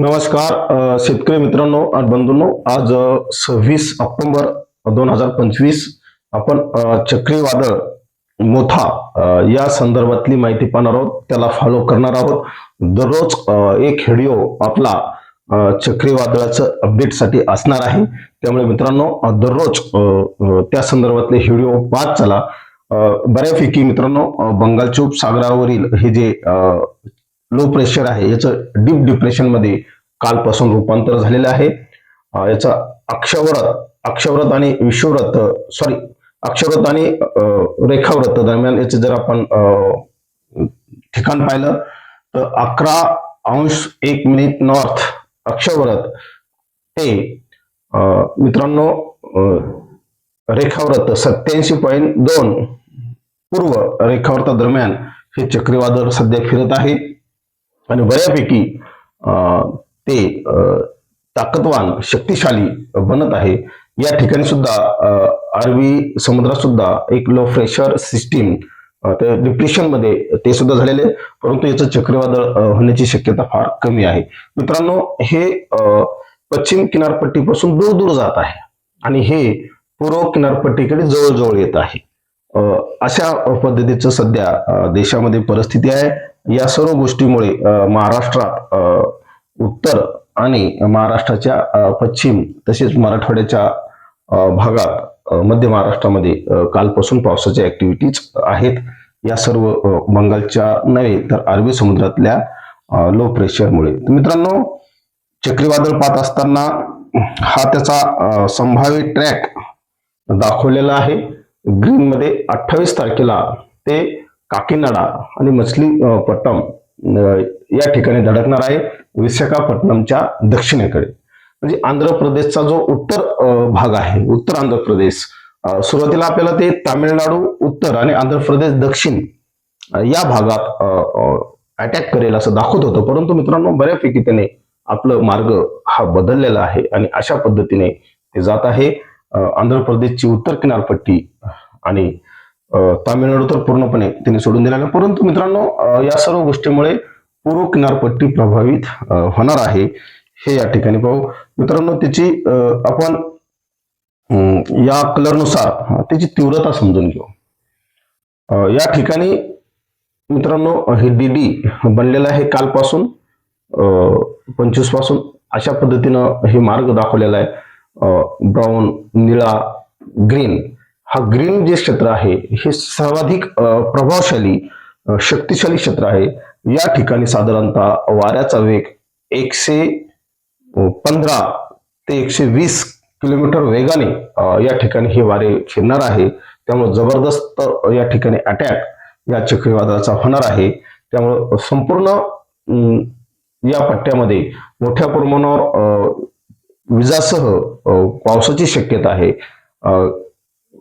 नमस्कार शेतकरी मित्रांनो आणि बंधूंनो आज सव्वीस ऑक्टोंबर दोन हजार पंचवीस आपण चक्रीवादळ मोठा या संदर्भातली माहिती पाहणार आहोत. त्याला फॉलो करणार आहोत. दररोज एक व्हिडिओ आपला चक्रीवादळाचं अपडेटसाठी असणार आहे. त्यामुळे मित्रांनो दररोज अ, त्या संदर्भातले व्हिडिओ पाहत चला. बऱ्यापैकी मित्रांनो बंगालच्या उपसागरावरील हे जे लो प्रेशर आहे. याचं डीप डिप्रेशनमध्ये कालपासून रूपांतर झालेलं आहे. याचा अक्षव्रत अक्षव्रत आणि विश्वव्रत सॉरी अक्षव्रत आणि रेखाव्रत दरम्यान याचं जर आपण ठिकाण पाहिलं तर अकरा अंश एक मिनिट नॉर्थ अक्षव्रत ते मित्रांनो रेखाव्रत सत्याऐंशी पॉईंट दोन पूर्व रेखाव्रता दरम्यान हे चक्रीवादळ सध्या फिरत आहे. आणि बऱ्यापैकी ते ताकदवान शक्तिशाली बनत आहे. या ठिकाणी सुद्धा अरबी समुद्रात सुद्धा एक लो प्रेशर सिस्टीम ते डिप्रेशनमध्ये ते सुद्धा झालेले आहे. परंतु याचं चक्रीवादळ होण्याची शक्यता फार कमी आहे. मित्रांनो हे पश्चिम किनारपट्टीपासून दूर दूर जात आहे. आणि हे पूर्व किनारपट्टीकडे जवळजवळ येत आहे. अशा पद्धतीचं सध्या देशामध्ये परिस्थिती आहे. या सर्व गोष्टीमुळे महाराष्ट्रात उत्तर आणि महाराष्ट्राच्या पश्चिम तसेच मराठवाड्याच्या भागात मध्य महाराष्ट्रामध्ये कालपासून पावसाच्या ऍक्टिव्हिटीज आहेत. या सर्व बंगालच्या नव्हे तर अरबी समुद्रातल्या लो प्रेशरमुळे मित्रांनो चक्रीवादळ पाहत असताना हा त्याचा संभाव्य ट्रॅक दाखवलेला आहे. ग्रीनमध्ये अठ्ठावीस तारखेला ते काकीनाडा आणि मछलीपट्टम या ठिकाणी धडकणार आहे विशाखापट्टणमच्या दक्षिणेकडे. म्हणजे आंध्र प्रदेशचा जो उत्तर भाग आहे उत्तर आंध्र प्रदेश सुरुवातीला आपल्याला ते तामिळनाडू उत्तर आणि आंध्र प्रदेश दक्षिण या भागात अटॅक करेल असं दाखवत होतं. परंतु मित्रांनो बऱ्यापैकी त्याने आपलं मार्ग हा बदललेला आहे आणि अशा पद्धतीने ते जात आहे. आंध्र प्रदेशची उत्तर किनारपट्टी आणि तामिळनाडू तर पूर्णपणे त्यांनी सोडून दिला नाही. परंतु मित्रांनो या सर्व गोष्टीमुळे पूर्व किनारपट्टी प्रभावित होणार आहे हे या ठिकाणी पाहू. मित्रांनो त्याची आपण या कलरनुसार त्याची तीव्रता समजून घेऊ. या ठिकाणी मित्रांनो हे डीडी बनलेलं आहे कालपासून पंचवीसपासून अशा पद्धतीनं हे मार्ग दाखवलेला आहे. ब्राऊन निळा ग्रीन हा ग्रीन जे क्षेत्र आहे हे सर्वाधिक प्रभावशाली शक्तिशाली क्षेत्र आहे. या ठिकाणी साधारणतः वाऱ्याचा वेग एकशे पंधरा ते एकशे वीस किलोमीटर वेगाने या ठिकाणी हे वारे फिरणार आहे. त्यामुळे जबरदस्त या ठिकाणी अटॅक या चक्रीवादळाचा होणार आहे. त्यामुळे संपूर्ण या पट्ट्यामध्ये मोठ्या प्रमाणावर अ, विजासह पावसाची शक्यता आहे.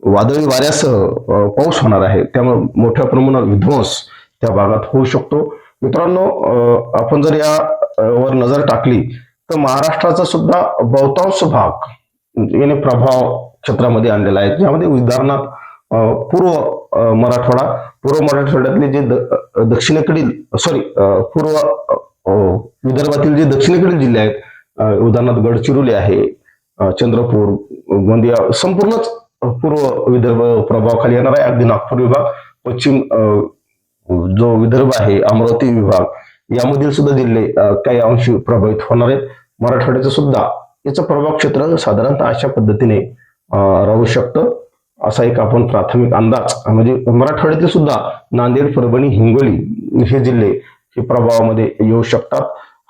वादळी वाऱ्यासह पाऊस होणार आहे. त्यामुळे मोठ्या प्रमाणात विध्वंस त्या भागात होऊ शकतो. मित्रांनो आपण जर या वर नजर टाकली तर महाराष्ट्राचा सुद्धा बहुतांश भाग याने प्रभाव क्षेत्रामध्ये आणलेला आहे. ज्यामध्ये उदाहरणार्थ पूर्व मराठवाडा पूर्व मराठवाड्यातले जे दक्षिणेकडील सॉरी पूर्व विदर्भातील जे दक्षिणेकडील जिल्हे आहेत उदाहरणार्थ गडचिरोली आहे चंद्रपूर गोंदिया संपूर्णच पूर्व विदर्भ प्रभावाखाली येणार आहे. अगदी नागपूर विभाग पश्चिम जो विदर्भ आहे अमरावती विभाग यामधील सुद्धा जिल्हे काही अंशी प्रभावित होणार आहेत. मराठवाड्याचं सुद्धा याचं प्रभाव क्षेत्र साधारणतः अशा पद्धतीने राहू शकतं. असा एक आपण प्राथमिक अंदाज म्हणजे मराठवाड्यातील सुद्धा नांदेड परभणी हिंगोली हे जिल्हे हे प्रभावामध्ये येऊ शकतात.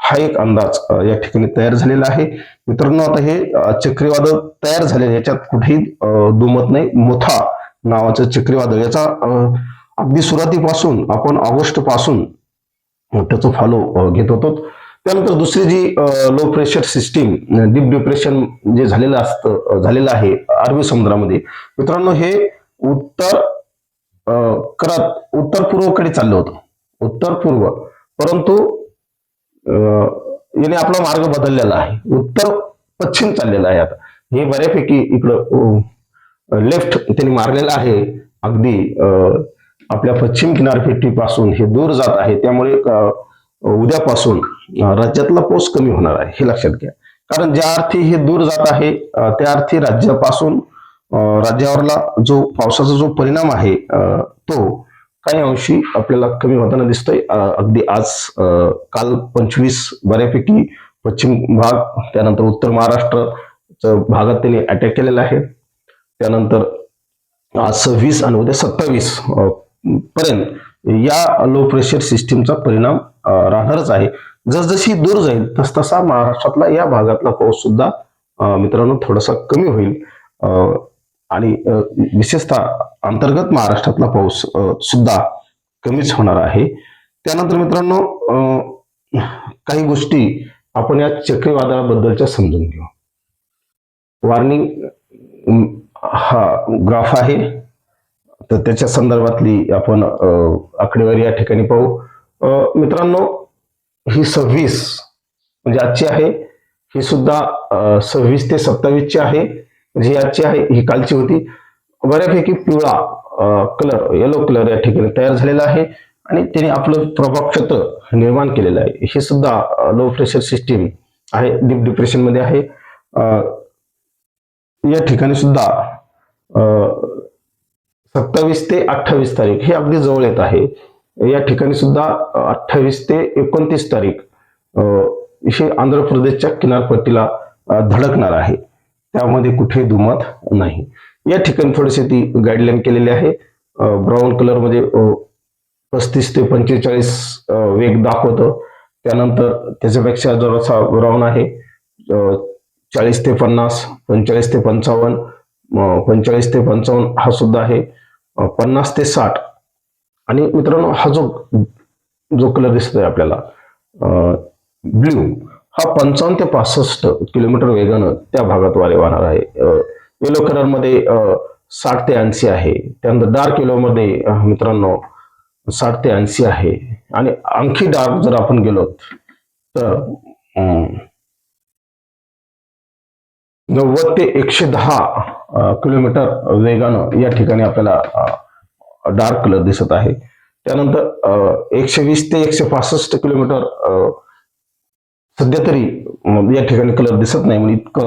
हा एक अंदाज या ठिकाणी तयार झालेला आहे. मित्रांनो आता हे चक्रीवादळ तयार झाले याच्यात कुठेही दुमत नाही. मोठा नावाचं चक्रीवादळ. याचा अगदी सुरुवातीपासून आपण ऑगस्टपासून त्याचं फॉलो घेत होतो. त्यानंतर दुसरी जी low pressure system deep depression जे झालेलं असतं झालेलं आहे अरबी समुद्रामध्ये. मित्रांनो हे उत्तर करत उत्तर पूर्वकडे चाललं होतं. उत्तर पूर्व. परंतु याने आपला मार्ग बदललेला आहे. उत्तर पश्चिम चाललेला आहे आता. हे बऱ्यापैकी इकडं लेफ्ट त्यांनी मारलेला आहे. अगदी अ, आपल्या पश्चिम किनारपट्टीपासून हे दूर जात आहे. त्यामुळे उद्यापासून राज्यातला पाऊस कमी होणार आहे हे लक्षात घ्या. कारण ज्या अर्थी हे दूर जात आहे त्या अर्थी राज्यापासून राज्यावरला जो पावसाचा जो परिणाम आहे तो काही अंशी आपल्याला कमी होताना दिसतोय. अगदी आज काल पंचवीस बऱ्यापैकी पश्चिम भाग त्यानंतर उत्तर महाराष्ट्र भागात त्यांनी अटॅक केलेला आहे. त्यानंतर आज सव्वीस आणि उद्या सत्तावीस पर्यंत या लो प्रेशर सिस्टीमचा परिणाम राहणारच आहे. जसजशी दूर जाईल तस तसा महाराष्ट्रातला या भागातला पाऊस सुद्धा मित्रांनो थोडासा कमी होईल. अं, आणि विशेषतः अंतर्गत महाराष्ट्रातला पाऊस सुद्धा कमीच होणार आहे. त्यानंतर मित्रांनो अं, काही गोष्टी आपण या चक्रीवादळाबद्दलच्या समजून घेऊ. वॉर्निंग हा ग्राफ आहे. तर त्याच्या संदर्भातली आपण अं, आकडेवारी या ठिकाणी पाहू. अं, मित्रांनो ही सव्वीस म्हणजे आजची आहे. ही सुद्धा सव्वीस ते सत्तावीसची आहे. ही आजची आहे ही कालची होती. बऱ्यापैकी पिवळा कलर येलो कलर या ठिकाणी तयार झालेला आहे आणि त्याने आपलं प्रभाव क्षेत्र निर्माण केलेलं आहे. हे सुद्धा लो प्रेशर सिस्टीम आहे डीप डिप्रेशनमध्ये आहे. या ठिकाणी सुद्धा सत्तावीस ते अठ्ठावीस तारीख हे अगदी जवळ येत आहे. या ठिकाणी सुद्धा अठ्ठावीस ते एकोणतीस तारीख हे आंध्र प्रदेशच्या किनारपट्टीला धडकणार आहे. त्यामध्ये कुठे दुमत नाही. या ठिकाणी थोडीशी ती गाईडलाईन केलेली आहे. ब्राऊन कलरमध्ये पस्तीस ते पंचेचाळीस वेग दाखवतो. त्यानंतर त्याच्यापेक्षा जरासा ब्राऊन आहे चाळीस ते पन्नास पंचेचाळीस ते पंचावन्न पंचेचाळीस ते पंचावन्न हा सुद्धा आहे. पन्नास ते साठ. आणि मित्रांनो हा जो जो कलर दिसतोय आपल्याला ब्ल्यू. हा पंचावन्न ते पासष्ट किलोमीटर वेगानं त्या भागात वारे वाहणार आहे. येलो कलरमध्ये अं, साठ ते ऐंशी आहे. त्यानंतर डार्क येलोमध्ये मित्रांनो साठ ते ऐंशी आहे. आणि आणखी डार्क जर आपण गेलो तर अं, नव्वद ते एकशे दहा किलोमीटर वेगानं या ठिकाणी आपल्याला डार्क कलर दिसत आहे. त्यानंतर एकशे वीस ते एकशे पासष्ट किलोमीटर सध्या तरी या ठिकाणी कलर दिसत नाही म्हणजे इतकं